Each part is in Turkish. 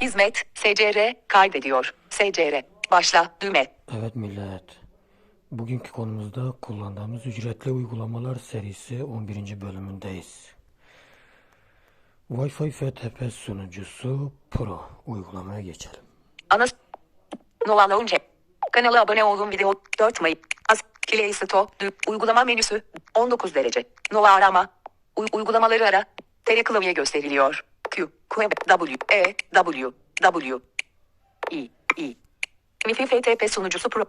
Hizmet. SCR. Kaydediyor. SCR. Başla. Düğme. Evet millet. Bugünkü konumuzda kullandığımız ücretli uygulamalar serisi 11. bölümündeyiz. Wi-Fi FTP sunucusu Pro uygulamaya geçelim. Ana. Nova Lounge. Kanala abone olun video 4 Mayıs. Az. Play Store. Uygulama menüsü. 19 derece. Nova arama. Uy- uygulamaları ara. Tele klavye gösteriliyor. Q. Q. W. E. W. W. I. I. Wi-Fi FTP sunucusu Pro.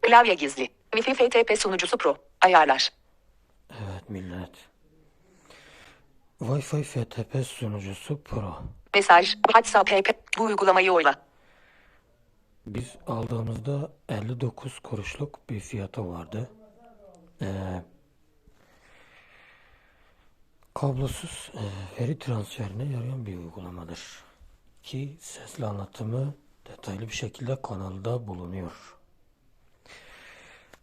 Klavye gizli. Wi-Fi FTP sunucusu Pro. Ayarlar. Evet millet. Wi-Fi FTP sunucusu Pro. Mesaj. WhatsApp PP. Bu uygulamayı oyla. Biz aldığımızda 59 kuruşluk bir fiyatı vardı. Ee, kablosuz veri transferine yarayan bir uygulamadır. Ki sesli anlatımı detaylı bir şekilde kanalda bulunuyor.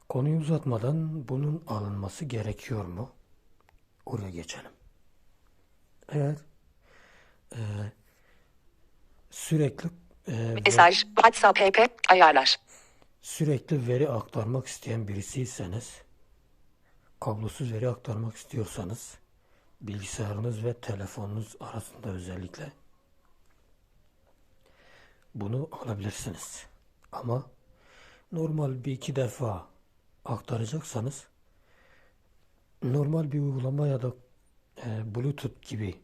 Konuyu uzatmadan bunun alınması gerekiyor mu? Oraya geçelim. Eğer e, sürekli e, Mesaj. WhatsApp PP. Ayarlar. sürekli veri aktarmak isteyen birisiyseniz, kablosuz veri aktarmak istiyorsanız, bilgisayarınız ve telefonunuz arasında özellikle bunu alabilirsiniz. Ama normal bir iki defa aktaracaksanız, normal bir uygulama ya da e, Bluetooth gibi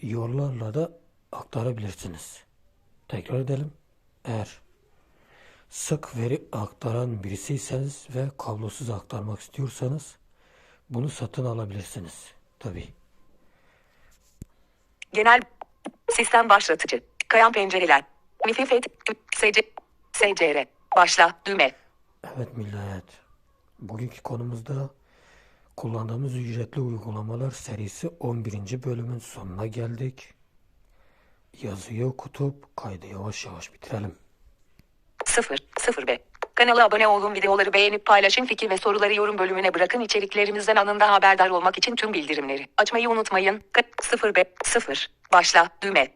yollarla da aktarabilirsiniz. Tekrar edelim. Eğer sık veri aktaran birisiyseniz ve kablosuz aktarmak istiyorsanız bunu satın alabilirsiniz. Tabi. Genel sistem başlatıcı. Kayan pencereler. Wi-Fi FT. SC. SCR. Başla. Düğme. Evet millet. Bugünkü konumuzda kullandığımız ücretli uygulamalar serisi 11. bölümün sonuna geldik. Yazıyı okutup kaydı yavaş yavaş bitirelim. 0. 0 B. Kanala abone olun videoları beğenip paylaşın fikir ve soruları yorum bölümüne bırakın içeriklerimizden anında haberdar olmak için tüm bildirimleri açmayı unutmayın. 0 B. 0. Başla. Düğme.